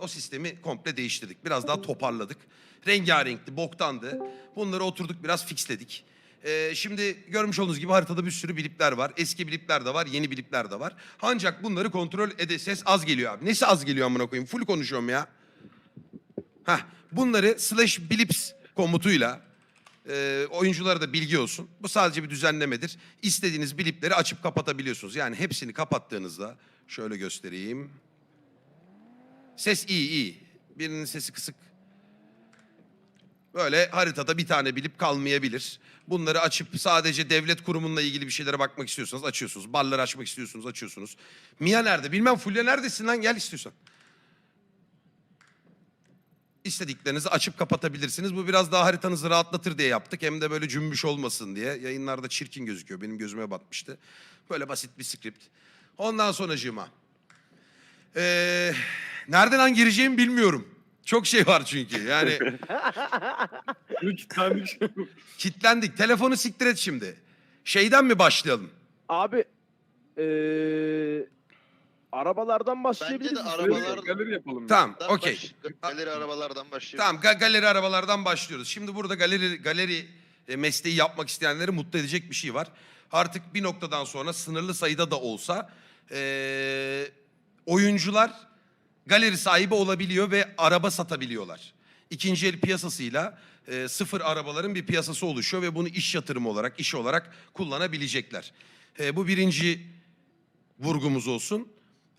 o sistemi komple değiştirdik. Biraz daha toparladık. Rengarenkti, boktandı. Bunları oturduk biraz fixledik. Ee, şimdi görmüş olduğunuz gibi haritada bir sürü blipler var. Eski blipler de var, yeni blipler de var. Ancak bunları kontrol ede ses az geliyor abi. Nesi az geliyor amına koyayım? Full konuşuyorum ya. Heh, bunları slash blips komutuyla e, oyunculara da bilgi olsun. Bu sadece bir düzenlemedir. İstediğiniz blipleri açıp kapatabiliyorsunuz. Yani hepsini kapattığınızda şöyle göstereyim. Ses iyi iyi. Birinin sesi kısık. Böyle haritada bir tane bilip kalmayabilir. Bunları açıp sadece devlet kurumunla ilgili bir şeylere bakmak istiyorsanız açıyorsunuz. Barları açmak istiyorsunuz açıyorsunuz. Mia nerede? Bilmem Fulya neredesin lan gel istiyorsan. İstediklerinizi açıp kapatabilirsiniz. Bu biraz daha haritanızı rahatlatır diye yaptık. Hem de böyle cümbüş olmasın diye. Yayınlarda çirkin gözüküyor. Benim gözüme batmıştı. Böyle basit bir script. Ondan sonracığıma. Ee, nereden gireceğimi bilmiyorum. Çok şey var çünkü. Yani Üç tane şey. kitlendik. Telefonu siktir et şimdi. Şeyden mi başlayalım? Abi eee arabalardan başlayabiliriz. Bence de arabalar- Galeri yapalım. Tamam, Arabalardan okey. baş- Galeri arabalardan başlıyor. Tamam, ga- galeri arabalardan başlıyoruz. Şimdi burada galeri galeri e, mesleği yapmak isteyenleri mutlu edecek bir şey var. Artık bir noktadan sonra sınırlı sayıda da olsa e, oyuncular galeri sahibi olabiliyor ve araba satabiliyorlar. İkinci el piyasasıyla e, sıfır arabaların bir piyasası oluşuyor ve bunu iş yatırımı olarak, iş olarak kullanabilecekler. E, bu birinci vurgumuz olsun.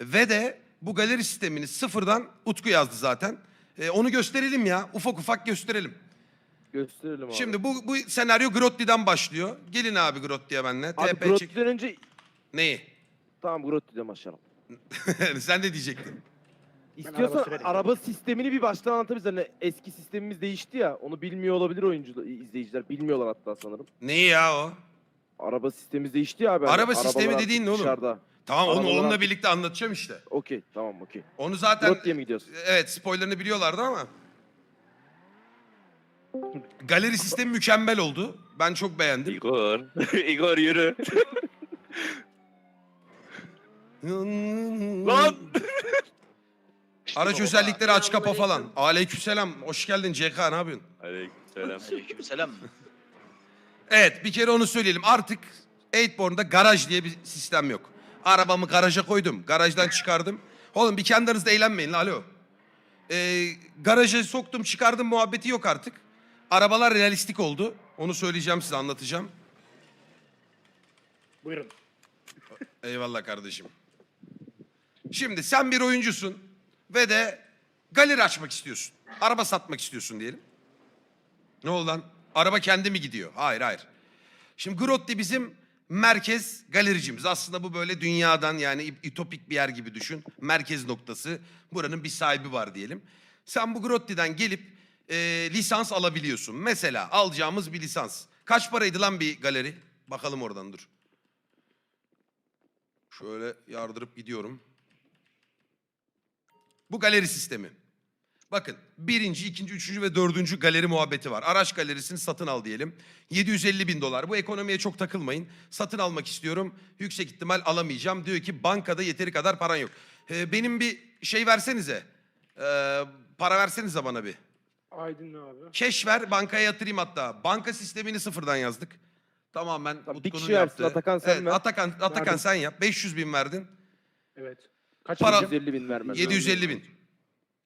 Ve de bu galeri sistemini sıfırdan Utku yazdı zaten. E, onu gösterelim ya. Ufak ufak gösterelim. Gösterelim abi. Şimdi bu, bu senaryo Grotti'den başlıyor. Gelin abi Grotti'ye benimle. abi TP çek. Grotti'den önce Neyi? tamam Grotti'den başlayalım. Sen ne diyecektin? İstiyorsan araba araba, sistemini bir baştan anlatabiliriz. Hani eski sistemimiz değişti ya. Onu bilmiyor olabilir oyuncular, izleyiciler. Bilmiyorlar hatta sanırım. Neyi ya o? Araba sistemimiz değişti ya abi. Hani Araba sistemi arabalar dediğin ne oğlum? Dışarıda. Tamam onu Arabalar onunla artık- birlikte anlatacağım işte. Okey tamam okey. Onu zaten Grotti'ye mi gidiyorsun? evet spoilerını biliyorlardı ama. Galeri sistemi mükemmel oldu. Ben çok beğendim. Igor. Igor yürü. Lan! Araç özellikleri aç kapa falan. Aleykümselam. Hoş geldin CK ne yapıyorsun? Aleykümselam. Aleykümselam. Evet bir kere onu söyleyelim. Artık 8born'da garaj diye bir sistem yok. Arabamı garaja koydum. Garajdan çıkardım. Oğlum bir kendi aranızda eğlenmeyin lan, alo. Ee, garaja soktum çıkardım muhabbeti yok artık. Arabalar realistik oldu. Onu söyleyeceğim size anlatacağım. Buyurun. Eyvallah kardeşim. Şimdi sen bir oyuncusun ve de galeri açmak istiyorsun. Araba satmak istiyorsun diyelim. Ne oldu lan? Araba kendi mi gidiyor? Hayır hayır. Şimdi Grotti bizim merkez galericimiz. Aslında bu böyle dünyadan yani ütopik bir yer gibi düşün. Merkez noktası. Buranın bir sahibi var diyelim. Sen bu Grotti'den gelip e, lisans alabiliyorsun. Mesela alacağımız bir lisans. Kaç paraydı lan bir galeri? Bakalım oradan dur. Şöyle yardırıp gidiyorum. Bu galeri sistemi. Bakın birinci, ikinci, üçüncü ve dördüncü galeri muhabbeti var. Araç galerisini satın al diyelim. 750 bin dolar. Bu ekonomiye çok takılmayın. Satın almak istiyorum. Yüksek ihtimal alamayacağım. Diyor ki bankada yeteri kadar paran yok. Ee, benim bir şey versenize. Ee, para versenize bana bir. Aydın abi. Keş ver bankaya yatırayım hatta. Banka sistemini sıfırdan yazdık. Tamamen Tamam, bir Utku'nun kişi yaptığı. Atakan sen evet, ver. Atakan, Atakan Verdim. sen yap. 500 bin verdin. Evet. Kaç Para- Para... 750 bin vermez. 750 bin.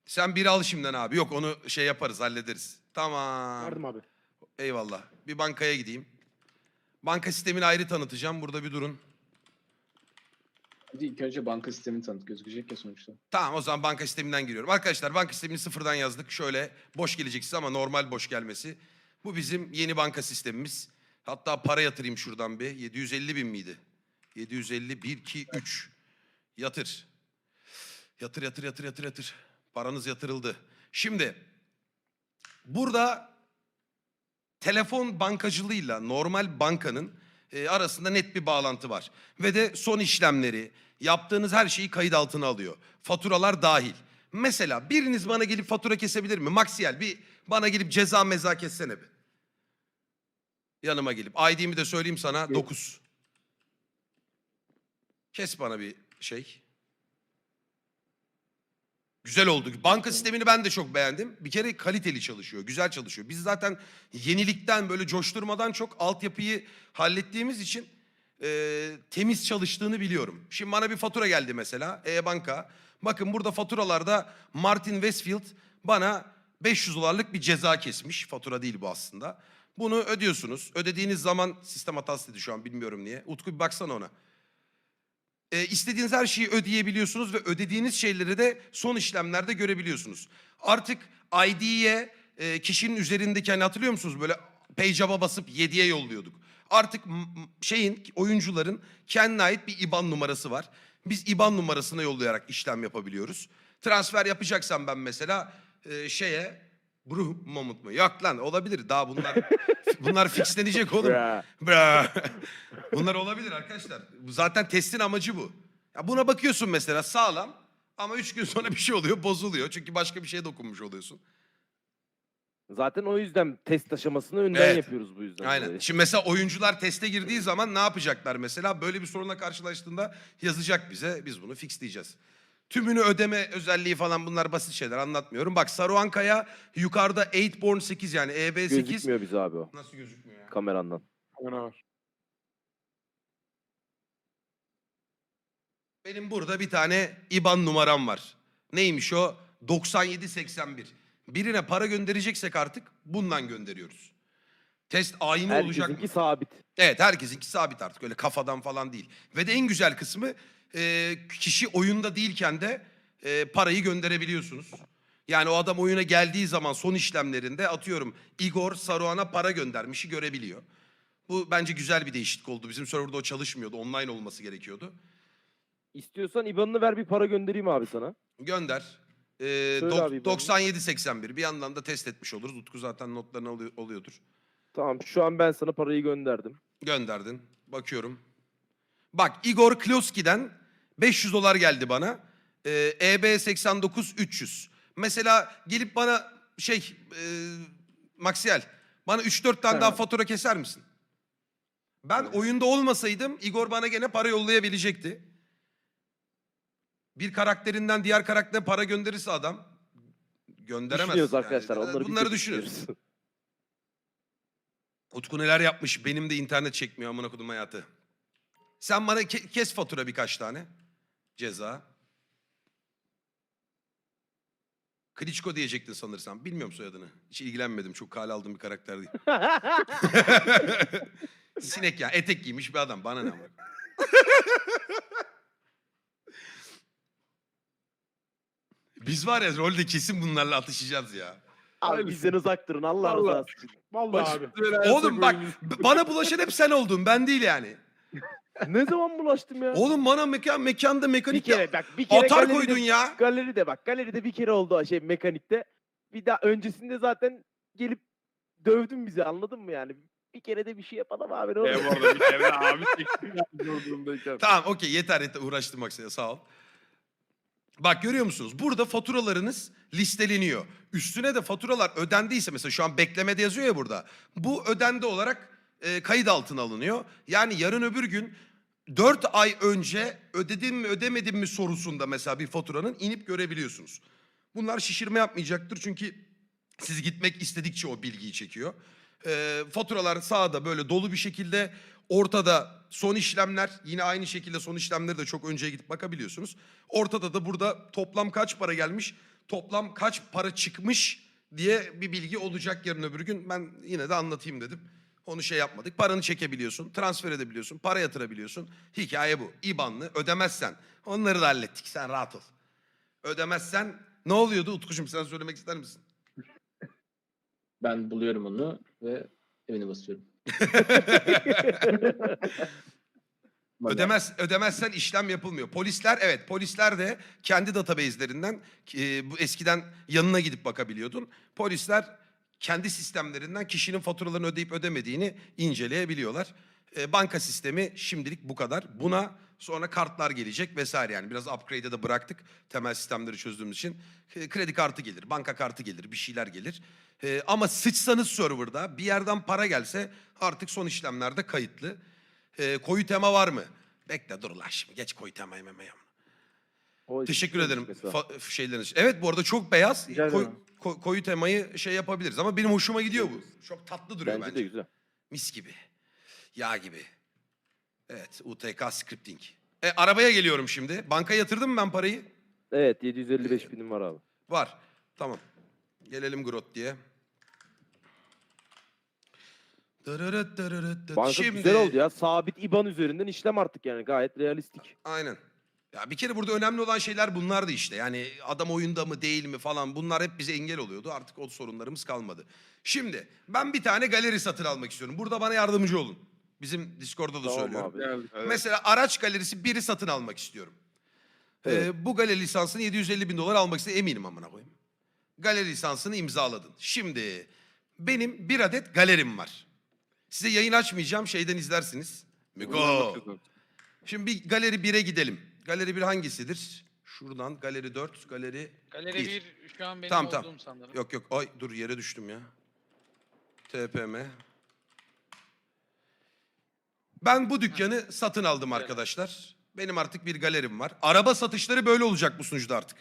Sen bir al şimdiden abi. Yok onu şey yaparız hallederiz. Tamam. Verdim abi. Eyvallah. Bir bankaya gideyim. Banka sistemini ayrı tanıtacağım. Burada bir durun. Bir de ilk önce banka sistemini tanıt gözükecek ya sonuçta. Tamam o zaman banka sisteminden giriyorum. Arkadaşlar banka sistemini sıfırdan yazdık. Şöyle boş gelecek size ama normal boş gelmesi. Bu bizim yeni banka sistemimiz. Hatta para yatırayım şuradan bir. 750 bin miydi? 750, 1, 2, 3. Yatır. Yatır, yatır, yatır, yatır, yatır. Paranız yatırıldı. Şimdi burada telefon bankacılığıyla normal bankanın e, arasında net bir bağlantı var. Ve de son işlemleri, yaptığınız her şeyi kayıt altına alıyor. Faturalar dahil. Mesela biriniz bana gelip fatura kesebilir mi? Maksiyel bir bana gelip ceza meza kessene bir. Yanıma gelip. ID'mi de söyleyeyim sana 9. Kes bana bir şey. Güzel oldu. Banka sistemini ben de çok beğendim. Bir kere kaliteli çalışıyor, güzel çalışıyor. Biz zaten yenilikten böyle coşturmadan çok altyapıyı hallettiğimiz için e, temiz çalıştığını biliyorum. Şimdi bana bir fatura geldi mesela e-banka. Bakın burada faturalarda Martin Westfield bana 500 dolarlık bir ceza kesmiş. Fatura değil bu aslında. Bunu ödüyorsunuz. Ödediğiniz zaman sistem hatası dedi şu an bilmiyorum niye. Utku bir baksana ona. E, istediğiniz her şeyi ödeyebiliyorsunuz ve ödediğiniz şeyleri de son işlemlerde görebiliyorsunuz. Artık ID'ye e, kişinin üzerindeki hani hatırlıyor musunuz böyle page'a basıp 7'ye yolluyorduk. Artık şeyin oyuncuların kendine ait bir IBAN numarası var. Biz IBAN numarasına yollayarak işlem yapabiliyoruz. Transfer yapacaksam ben mesela e, şeye Bruh Mamut mu? Yok lan olabilir. Daha bunlar bunlar fixlenecek oğlum. Bra. Bra. Bunlar olabilir arkadaşlar. Zaten testin amacı bu. Ya buna bakıyorsun mesela sağlam ama üç gün sonra bir şey oluyor bozuluyor. Çünkü başka bir şeye dokunmuş oluyorsun. Zaten o yüzden test aşamasını önden Evet. yapıyoruz bu yüzden. Aynen. dolayı. Şimdi mesela oyuncular teste girdiği zaman ne yapacaklar mesela? Böyle bir sorunla karşılaştığında yazacak bize. Biz bunu fixleyeceğiz. Tümünü ödeme özelliği falan bunlar basit şeyler anlatmıyorum. Bak Saruhankaya yukarıda 8born 8 yani EB8. Gözükmüyor bize abi o Nasıl gözükmüyor ya? kamerandan. Kamera var. Benim burada bir tane IBAN numaram var. Neymiş o? 9781. Birine para göndereceksek artık bundan gönderiyoruz. Test aynı olacak mı? Herkesinki sabit. Evet herkesinki sabit artık öyle kafadan falan değil. Ve de en güzel kısmı e, kişi oyunda değilken de e, parayı gönderebiliyorsunuz. Yani o adam oyuna geldiği zaman son işlemlerinde atıyorum Igor Saruhan'a para göndermişi görebiliyor. Bu bence güzel bir değişiklik oldu. Bizim serverda o çalışmıyordu. Online olması gerekiyordu. İstiyorsan IBAN'ını ver bir para göndereyim abi sana. Gönder. Ee, Söyle dok- abi İbrahim. 97-81. Bir yandan da test etmiş oluruz. Utku zaten notlarını alıyor- alıyordur. Tamam şu an ben sana parayı gönderdim. Gönderdin. Bakıyorum. Bak Igor Kloski'den 500 dolar geldi bana. Ee, EB 89 300. Mesela gelip bana şey e, Maxiel bana 3-4 tane Ha. daha fatura keser misin? Ben oyunda olmasaydım Igor bana gene para yollayabilecekti. Bir karakterinden diğer karaktere para gönderirse adam gönderemez. Düşünüyoruz yani. arkadaşlar. Onları Bunları düşünüyoruz. düşünüyoruz. Utku neler yapmış? Benim de internet çekmiyor amına kodum hayatı. Sen bana ke- kes fatura birkaç tane. Ceza. Klitschko diyecektin sanırsam. Bilmiyorum soyadını. Hiç ilgilenmedim. Çok kale aldığım bir karakter değil. Sinek ya. Etek giymiş bir adam. Bana ne amına. Biz var ya rolde kesin bunlarla atışacağız ya. Abi bizden uzak durun Allah razı olsun. Vallahi abi. Oğlum bak bana bulaşan hep sen oldun. Ben değil yani. ne zaman bulaştım ya? Oğlum bana mekan mekanda bir mekanikte kere bak bir kere atar galeride- koydun ya. Galeride bak galeride bir kere oldu şey mekanikte. Bir daha öncesinde zaten gelip dövdün bizi anladın mı yani? Bir kere de bir şey yapalım abi ne olur. E arada bir kere abi çektim ya zor durumdayken. Tamam okey yeter yeter uğraştım bak sana sağ ol. Bak görüyor musunuz? Burada faturalarınız listeleniyor. Üstüne de faturalar ödendiyse mesela şu an beklemede yazıyor ya burada. Bu ödendi olarak e, kayıt altına alınıyor. Yani yarın öbür gün 4 ay önce ödedim mi ödemedim mi sorusunda mesela bir faturanın inip görebiliyorsunuz. Bunlar şişirme yapmayacaktır çünkü siz gitmek istedikçe o bilgiyi çekiyor. E, faturalar sağda böyle dolu bir şekilde ortada son işlemler yine aynı şekilde son işlemleri de çok önceye gidip bakabiliyorsunuz. Ortada da burada toplam kaç para gelmiş, toplam kaç para çıkmış diye bir bilgi olacak yarın öbür gün. Ben yine de anlatayım dedim. Onu şey yapmadık. Paranı çekebiliyorsun, transfer edebiliyorsun, para yatırabiliyorsun. Hikaye bu. İBAN'lı ödemezsen onları da hallettik. Sen rahat ol. Ödemezsen ne oluyordu Utkucuğum sen söylemek ister misin? Ben buluyorum onu ve evine basıyorum. Ödemez, ödemezsen işlem yapılmıyor. Polisler evet polisler de kendi database'lerinden e, bu eskiden yanına gidip bakabiliyordun. Polisler kendi sistemlerinden kişinin faturalarını ödeyip ödemediğini inceleyebiliyorlar. E, banka sistemi şimdilik bu kadar. Buna sonra kartlar gelecek vesaire yani biraz upgrade'e de bıraktık temel sistemleri çözdüğümüz için. E, kredi kartı gelir, banka kartı gelir, bir şeyler gelir. E, ama sıçsanız serverda bir yerden para gelse artık son işlemlerde kayıtlı. E, koyu tema var mı? Bekle dur lan şimdi geç koyu temayı memeye. O Teşekkür ederim fa- şeyleriniz. Evet bu arada çok beyaz. Rica Koy- ederim. ko- koyu temayı şey yapabiliriz ama benim hoşuma gidiyor bu. Çok tatlı duruyor Bence bence. de güzel. Mis gibi. Yağ gibi. Evet UTK scripting. E, arabaya geliyorum şimdi. Banka yatırdım mı ben parayı? Evet 755 binim var abi. Var. Tamam. Gelelim Grot diye. Dırırıt dırırıt dıt. Banka Şimdi, güzel oldu ya. Sabit IBAN üzerinden işlem artık yani gayet realistik. Aynen. Ya bir kere burada önemli olan şeyler bunlardı işte. Yani adam oyunda mı değil mi falan bunlar hep bize engel oluyordu. Artık o sorunlarımız kalmadı. Şimdi ben bir tane galeri satın almak istiyorum. Burada bana yardımcı olun. Bizim Discord'da da Tamam söylüyorum. abi. Geldik. Mesela araç galerisi biri satın almak istiyorum. Ee, Evet. bu galeri lisansını 750 bin dolar almak istedim. Eminim amına koyayım. Galeri lisansını imzaladın. Şimdi benim bir adet galerim var. Size yayın açmayacağım. Şeyden izlersiniz. Migo. Şimdi bir galeri 1'e gidelim. Galeri 1 hangisidir? Şuradan galeri 4, galeri Galeri Bir. 1 şu an benim Tamam, olduğum tamam. sanırım. Yok yok. Ay dur yere düştüm ya. TPM. Ben bu dükkanı satın aldım arkadaşlar. Benim artık bir galerim var. Araba satışları böyle olacak bu sunucuda artık.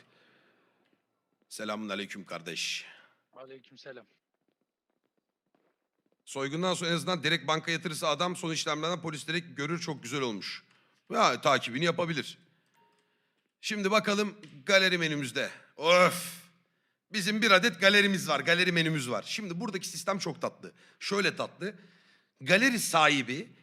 Selamun aleyküm kardeş. Aleykümselam. Soygundan sonra en azından direkt banka yatırırsa adam son işlemlerden polis direkt görür çok güzel olmuş. Ya takibini yapabilir. Şimdi bakalım galeri menümüzde. Of! Bizim bir adet galerimiz var, galeri menümüz var. Şimdi buradaki sistem çok tatlı. Şöyle tatlı. Galeri sahibi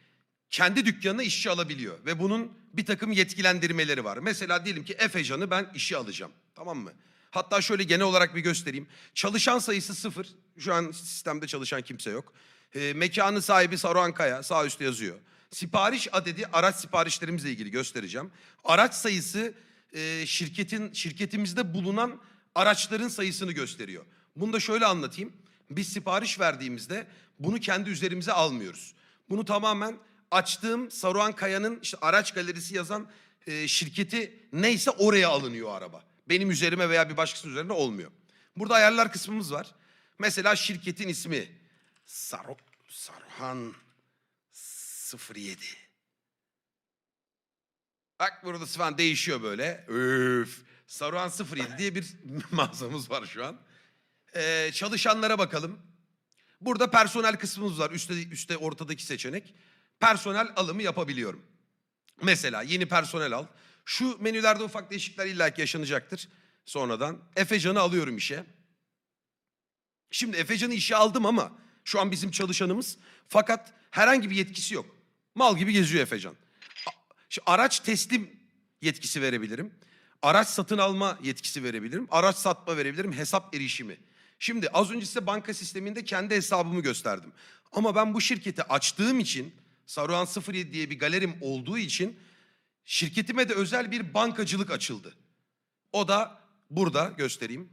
kendi dükkanına işçi alabiliyor. Ve bunun bir takım yetkilendirmeleri var. Mesela diyelim ki Efecan'ı ben işe alacağım. Tamam mı? Hatta şöyle genel olarak bir göstereyim. Çalışan sayısı sıfır. Şu an sistemde çalışan kimse yok. Ee, mekanı sahibi Saruhan Kaya. Sağ üstte yazıyor. Sipariş adedi araç siparişlerimizle ilgili göstereceğim. Araç sayısı e, şirketin şirketimizde bulunan araçların sayısını gösteriyor. Bunu da şöyle anlatayım. Biz sipariş verdiğimizde bunu kendi üzerimize almıyoruz. Bunu tamamen açtığım Saruhan Kaya'nın işte araç galerisi yazan e, şirketi neyse oraya alınıyor araba. Benim üzerime veya bir başkasının üzerine olmuyor. Burada ayarlar kısmımız var. Mesela şirketin ismi Saru, Saruhan 07. Bak burada falan değişiyor böyle. Öf. Saruhan 07 diye bir mağazamız var şu an. Ee, çalışanlara bakalım. Burada personel kısmımız var. Üstte, üstte ortadaki seçenek. Personel alımı yapabiliyorum. Mesela yeni personel al. Şu menülerde ufak değişiklikler illaki yaşanacaktır sonradan. Efecan'ı alıyorum işe. Şimdi Efecan'ı işe aldım ama şu an bizim çalışanımız. Fakat herhangi bir yetkisi yok. Mal gibi geziyor Efecan. Şu araç teslim yetkisi verebilirim. Araç satın alma yetkisi verebilirim. Araç satma verebilirim. Hesap erişimi. Şimdi az önce size banka sisteminde kendi hesabımı gösterdim. Ama ben bu şirketi açtığım için Saruhan 07 diye bir galerim olduğu için şirketime de özel bir bankacılık açıldı. O da burada göstereyim.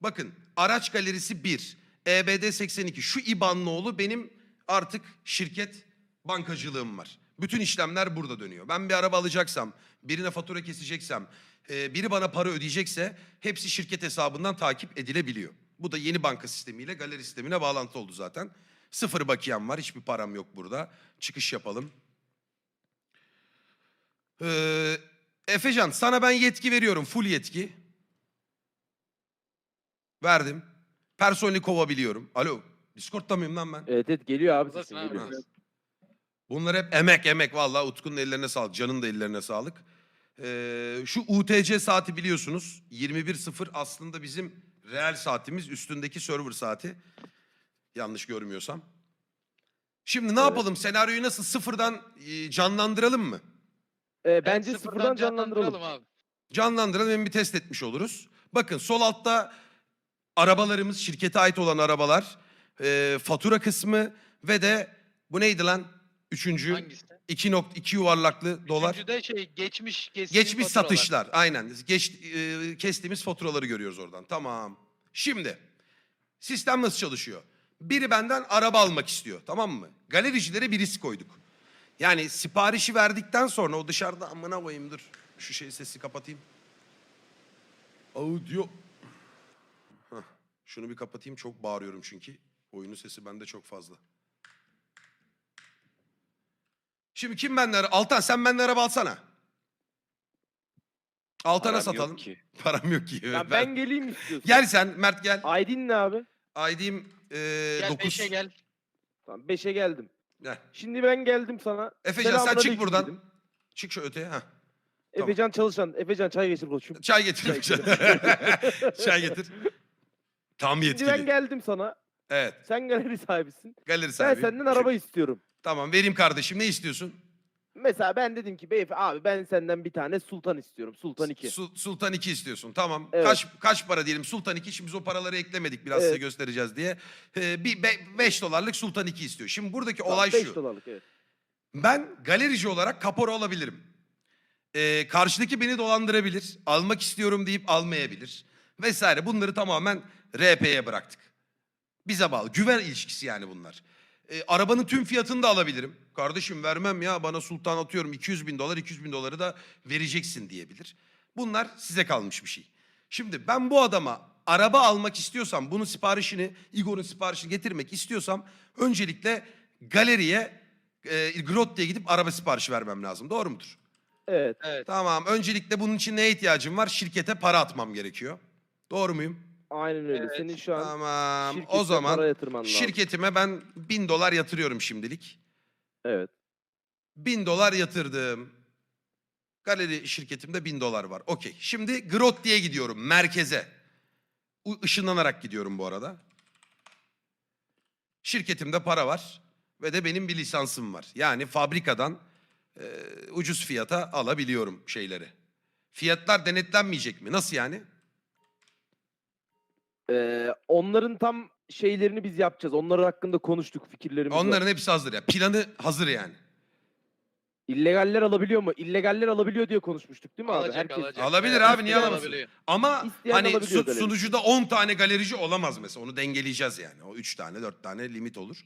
Bakın araç galerisi 1, EBD 82 şu İBAN'lı benim artık şirket bankacılığım var. Bütün işlemler burada dönüyor. Ben bir araba alacaksam, birine fatura keseceksem, e, biri bana para ödeyecekse hepsi şirket hesabından takip edilebiliyor. Bu da yeni banka sistemiyle galeri sistemine bağlantı oldu zaten. Sıfır bakiyem var, hiçbir param yok burada. Çıkış yapalım. Ee, Efecan sana ben yetki veriyorum, full yetki. Verdim. Personeli kovabiliyorum. Alo, Discord'da mıyım lan ben? Evet evet geliyor abi Buradasın sesin abi. geliyor. Bunlar hep emek emek vallahi Utku'nun ellerine sağlık. Can'ın da ellerine sağlık. Ee, şu UTC saati biliyorsunuz. 21.0 aslında bizim real saatimiz. Üstündeki server saati. Yanlış görmüyorsam. Şimdi ne Evet. yapalım? Senaryoyu nasıl sıfırdan e, canlandıralım mı? Ee, Evet, bence sıfırdan canlandıralım. abi. Canlandıralım hem bir test etmiş oluruz. Bakın sol altta arabalarımız, şirkete ait olan arabalar, e, fatura kısmı ve de bu neydi lan? Üçüncü, Hangisi? 2.2 yuvarlaklı dolar. Üçüncü de şey geçmiş Geçmiş satışlar aynen. Geç, e, kestiğimiz faturaları görüyoruz oradan. Tamam. Şimdi sistem nasıl çalışıyor? Biri benden araba almak istiyor tamam mı? Galericilere bir risk koyduk. Yani siparişi verdikten sonra o dışarıda amına koyayım dur. Şu şey sesi kapatayım. Audio. Hah, şunu bir kapatayım çok bağırıyorum çünkü. Oyunun sesi bende çok fazla. Şimdi kim benden Altan sen benden araba alsana. Altan'a Param yok satalım. ki. Param yok ki. Ya Ben- ben geleyim istiyorsan. Gel sen Mert gel. Aydın ne abi? ID'm ee, Gel 9. 5'e gel. Tamam 5'e geldim. Gel. Şimdi ben geldim sana. Efecan sen çık buradan. dedim. Çık şu öteye. Heh. Efecan çalışan. Efecan çay getir koçum. Çay getir. Çay Çay getir. Tam Şimdi ben yetkili. geldim sana. Evet. Sen galeri sahibisin. Galeri Ben sahibi. senden araba istiyorum. Tamam vereyim kardeşim. Ne istiyorsun? Mesela ben dedim ki beyefendi abi ben senden bir tane Sultan istiyorum. Sultan 2. Su- Sultan 2 istiyorsun. Tamam. Evet. Kaç kaç para diyelim? Sultan 2. Şimdi biz o paraları eklemedik. Biraz size Evet. göstereceğiz diye. Ee, bir 5 dolarlık Sultan 2 istiyor. Şimdi buradaki olay 5 şu. dolarlık evet. Ben galerici olarak kapora alabilirim. Ee, karşıdaki beni dolandırabilir. Almak istiyorum deyip almayabilir. Vesaire. Bunları tamamen RP'ye bıraktık. Bize bağlı. Güven ilişkisi yani bunlar. Ee, arabanın tüm fiyatını da alabilirim. Kardeşim vermem ya bana sultan atıyorum 200 bin dolar 200 bin doları da vereceksin diyebilir. Bunlar size kalmış bir şey. Şimdi ben bu adama araba almak istiyorsam bunun siparişini Igor'un siparişini getirmek istiyorsam öncelikle galeriye e, Grotte'ye gidip araba siparişi vermem lazım. Doğru mudur? Evet. Evet. Tamam. Öncelikle bunun için neye ihtiyacım var? Şirkete para atmam gerekiyor. Doğru muyum? Aynen öyle. Evet. Senin şu an Tamam. şirkete O zaman para yatırman lazım. şirketime ben bin dolar yatırıyorum şimdilik. Evet. Bin dolar yatırdım. Galeri şirketimde bin dolar var. Okey. Şimdi Grotte'ye gidiyorum. Merkeze. U- Işınlanarak gidiyorum bu arada. Şirketimde para var. Ve de benim bir lisansım var. Yani fabrikadan e, ucuz fiyata alabiliyorum şeyleri. Fiyatlar denetlenmeyecek mi? Nasıl yani? Ee, onların tam şeylerini biz yapacağız. Onlar hakkında konuştuk fikirlerimiz var. Onların hepsi hazır ya. Planı hazır yani. İllegaller alabiliyor mu? İllegaller alabiliyor diye konuşmuştuk değil mi abi? Alacak Herkes... alacak. Alabilir Evet, abi, niye isteyen alabiliyor. Ama İsteyen hani alabiliyor su- galerici. sunucuda 10 tane galerici olamaz mesela. Onu dengeleyeceğiz yani. O 3 tane 4 tane limit olur.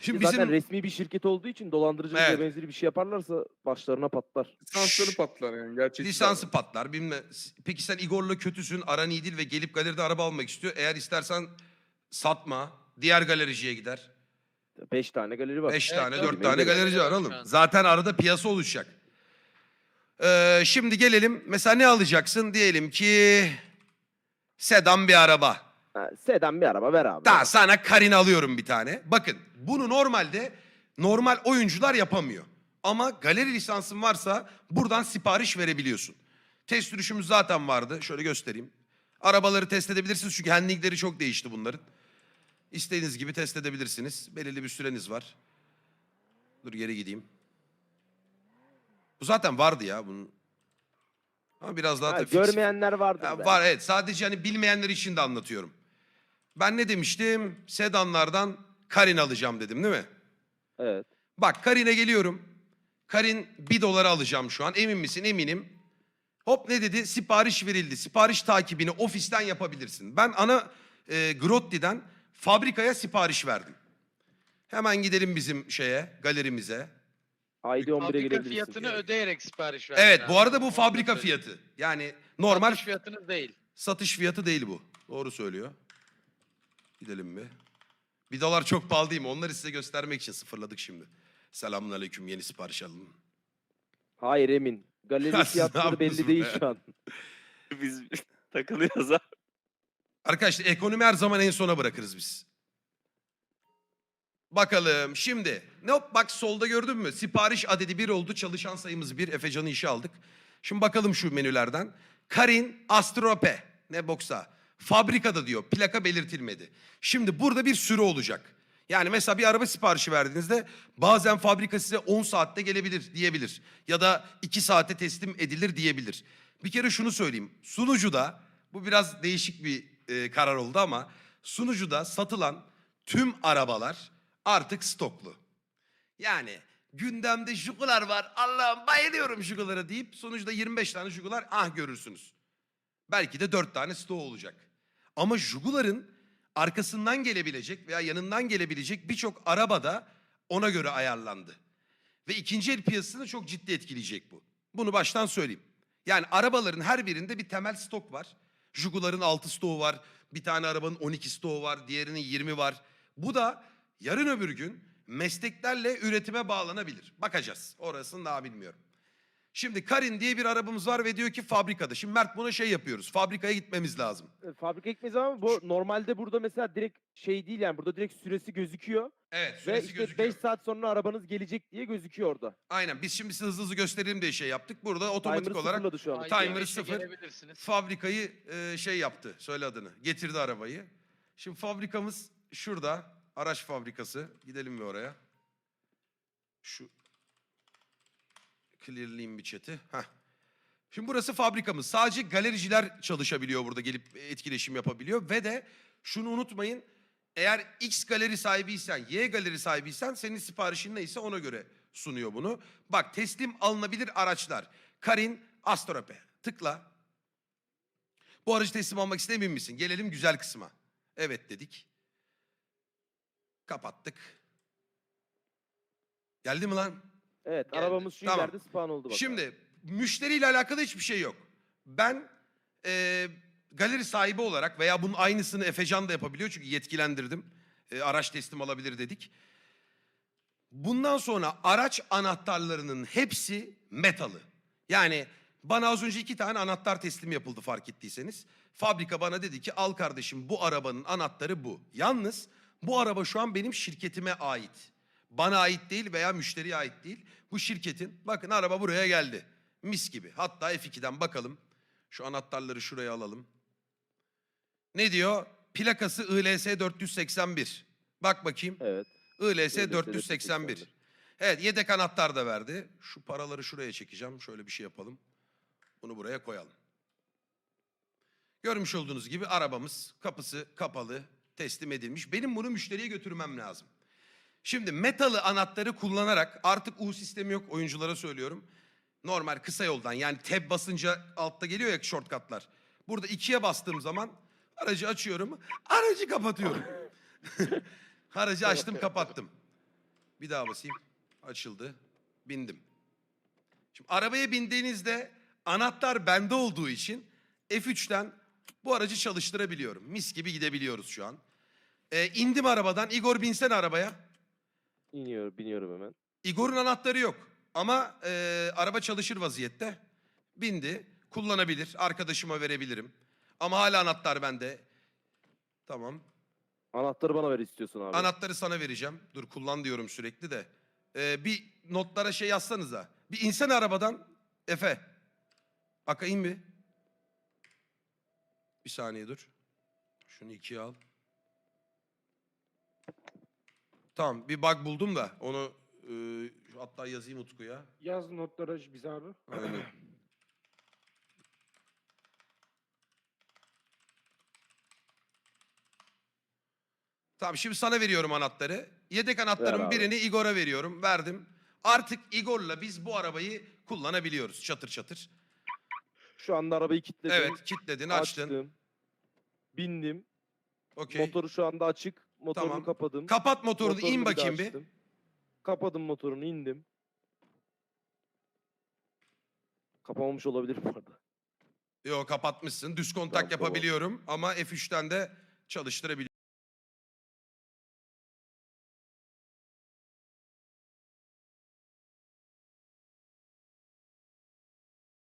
Şimdi Zaten bizim resmi bir şirket olduğu için dolandırıcılık Evet. ve benzeri bir şey yaparlarsa başlarına patlar. Lisansları patlar yani gerçekten. lisansı patlar bilmem. Peki sen Igor'la kötüsün, aran iyi değil ve gelip galeride araba almak istiyor. Eğer istersen satma. Diğer galericiye gider. 5 tane galeri var. 5 Evet, tane, tabii. 4 tane galerici var Şu oğlum. an. Zaten arada piyasa oluşacak. Ee, şimdi gelelim. Mesela ne alacaksın? Diyelim ki sedan bir araba. Ha, sedan bir araba ver abi. Daha sana Karin alıyorum bir tane. Bakın bunu normalde normal oyuncular yapamıyor. Ama galeri lisansın varsa buradan sipariş verebiliyorsun. Test sürüşümüz zaten vardı. Şöyle göstereyim. Arabaları test edebilirsiniz çünkü handlingleri çok değişti bunların. İstediğiniz gibi test edebilirsiniz. Belirli bir süreniz var. Dur geri gideyim. Bu zaten vardı ya bunun. Ama biraz daha Ha, da fix- görmeyenler vardır. ya be. var evet sadece hani bilmeyenler için de anlatıyorum. Ben ne demiştim? Sedanlardan Karin alacağım dedim değil mi? Evet. Bak Karin'e geliyorum. Karin bir dolara alacağım şu an. Emin misin? Eminim. Hop ne dedi? Sipariş verildi. Sipariş takibini ofisten yapabilirsin. Ben ana e, Grotti'den fabrikaya sipariş verdim. Hemen gidelim bizim şeye, galerimize. Ayda 11'e Fabrika girebilirsin. fiyatını ödeyerek sipariş verdin Evet bu arada bu fabrika fiyatı. Yani normal Satış fiyatınız değil. Satış fiyatı değil bu. Doğru söylüyor. Gidelim bir. Bir dolar çok pahalı değil mi? Onları size göstermek için sıfırladık şimdi. Selamun aleyküm yeni sipariş alın. Hayır Emin. Galeri fiyatları belli değil şu an. Biz takılıyoruz abi. Arkadaşlar ekonomi her zaman en sona bırakırız biz. Bakalım şimdi. Ne yap- bak solda gördün mü? Sipariş adedi bir oldu. Çalışan sayımız bir. Efecan'ı işe aldık. Şimdi bakalım şu menülerden. Karin Astrope. Ne boksa. Fabrikada diyor. Plaka belirtilmedi. Şimdi burada bir süre olacak. Yani mesela bir araba siparişi verdiğinizde bazen fabrika size 10 saatte gelebilir diyebilir. Ya da 2 saate teslim edilir diyebilir. Bir kere şunu söyleyeyim. Sunucuda bu biraz değişik bir e, karar oldu ama sunucuda satılan tüm arabalar artık stoklu. Yani gündemde Jugular var. Allah'ım bayılıyorum Jugular'a deyip sonuçta 25 tane Jugular ah görürsünüz. Belki de 4 tane stoğu olacak. Ama Jugular'ın arkasından gelebilecek veya yanından gelebilecek birçok araba da ona göre ayarlandı. Ve ikinci el piyasasını çok ciddi etkileyecek bu. Bunu baştan söyleyeyim. Yani arabaların her birinde bir temel stok var. Jugular'ın 6 stoğu var. Bir tane arabanın 12 stoğu var. Diğerinin 20 var. Bu da yarın öbür gün mesleklerle üretime bağlanabilir. Bakacağız. Orasını daha bilmiyorum. Şimdi Karin diye bir arabamız var ve diyor ki fabrikada. Şimdi Mert buna şey yapıyoruz. Fabrikaya gitmemiz lazım. E, Fabrika ekmeği ama bu normalde burada mesela direkt şey değil yani burada direkt süresi gözüküyor. Evet Ve süresi işte gözüküyor. 5 saat sonra arabanız gelecek diye gözüküyor orada. Aynen biz şimdi size hızlı hızlı gösterelim diye şey yaptık. Burada otomatik Timer'ı olarak sıfırladı şu an. Ay, timer'ı beşe sıfır. gelebilirsiniz. fabrikayı e, şey yaptı. Söyle adını. Getirdi arabayı. Şimdi fabrikamız şurada. Araç fabrikası. Gidelim bir oraya. Şu clearlayayım bir chat'i. Heh. Şimdi burası fabrikamız. Sadece galericiler çalışabiliyor burada gelip etkileşim yapabiliyor. Ve de şunu unutmayın. Eğer X galeri sahibiysen, Y galeri sahibiysen senin siparişin neyse ona göre sunuyor bunu. Bak teslim alınabilir araçlar. Karin Astrope. Tıkla. Bu aracı teslim almak emin misin? Gelelim güzel kısma. Evet dedik. Kapattık. Geldi mi lan? Evet Geldi. arabamız şu Tamam. ileride spawn oldu bak. Şimdi müşteriyle alakalı hiçbir şey yok. Ben e, galeri sahibi olarak veya bunun aynısını Efecan da yapabiliyor çünkü yetkilendirdim. E, araç teslim alabilir dedik. Bundan sonra araç anahtarlarının hepsi metalı. Yani bana az önce iki tane anahtar teslim yapıldı fark ettiyseniz. Fabrika bana dedi ki al kardeşim bu arabanın anahtarı bu. Yalnız bu araba şu an benim şirketime ait. Bana ait değil veya müşteriye ait değil. Bu şirketin bakın araba buraya geldi. Mis gibi. Hatta F2'den bakalım. Şu anahtarları şuraya alalım. Ne diyor? Plakası ILS 481. Bak bakayım. Evet. ILS ILS 481. Evet yedek anahtar da verdi. Şu paraları şuraya çekeceğim. Şöyle bir şey yapalım. Bunu buraya koyalım. Görmüş olduğunuz gibi arabamız kapısı kapalı teslim edilmiş. Benim bunu müşteriye götürmem lazım. Şimdi metalı anahtarı kullanarak artık U sistemi yok oyunculara söylüyorum. Normal kısa yoldan yani tab basınca altta geliyor ya shortcutlar. Burada ikiye bastığım zaman aracı açıyorum. Aracı kapatıyorum. aracı açtım kapattım. Bir daha basayım. Açıldı. Bindim. Şimdi arabaya bindiğinizde anahtar bende olduğu için F3'ten bu aracı çalıştırabiliyorum. Mis gibi gidebiliyoruz şu an. Ee, indim arabadan. Igor binsen arabaya. İniyor, biniyorum hemen. Igor'un anahtarı yok. Ama e, araba çalışır vaziyette. Bindi. Kullanabilir. Arkadaşıma verebilirim. Ama hala anahtar bende. Tamam. Anahtarı bana ver istiyorsun abi. Anahtarı sana vereceğim. Dur kullan diyorum sürekli de. Ee, bir notlara şey yazsanıza. Bir insene arabadan. Efe. Aka in bir. Bir saniye dur. Şunu ikiye al. Tamam bir bug buldum da onu e, hatta yazayım Utku'ya. Yaz notları bize abi. Aynen. Tamam şimdi sana veriyorum anahtarı. Yedek anahtarın abi. birini Igor'a veriyorum. Verdim. Artık Igor'la biz bu arabayı kullanabiliyoruz çatır çatır. Şu anda arabayı kilitledim. Evet kilitledin açtın. Açtım. Bindim. Okey. Motoru şu anda açık. Motorunu Tamam. kapadım. Kapat motorunu in bir daha bakayım bir. açtım. Kapadım motorunu indim. Kapamamış olabilir bu arada. Yok kapatmışsın. Düz kontak Tamam, tamam. yapabiliyorum ama F3'ten de çalıştırabiliyorum.